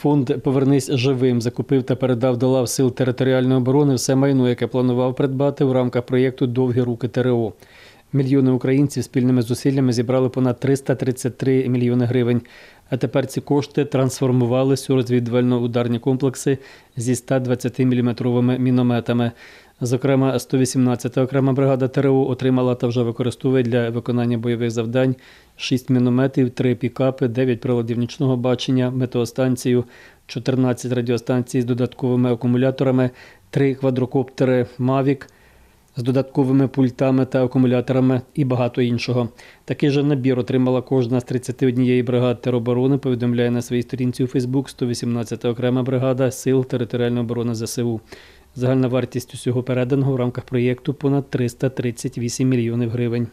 Фонд Повернись живим закупив та передав до лав сил територіальної оборони все майно, яке планував придбати в рамках проєкту Довгі руки ТРО. Мільйони українців спільними зусиллями зібрали понад 333 мільйони гривень. А тепер ці кошти трансформувались у розвідувально-ударні комплекси зі 120-мм мінометами. Зокрема, 118-та окрема бригада ТРО отримала та вже використовує для виконання бойових завдань 6 мінометів, 3 пікапи, 9 приладів нічного бачення, метеостанцію, 14 радіостанцій з додатковими акумуляторами, 3 квадрокоптери Mavic з додатковими пультами та акумуляторами і багато іншого. Такий же набір отримала кожна з 31 бригад тероборони, повідомляє на своїй сторінці у Фейсбук 118 окрема бригада Сил територіальної оборони ЗСУ. Загальна вартість усього переданого в рамках проєкту понад 338 мільйонів гривень.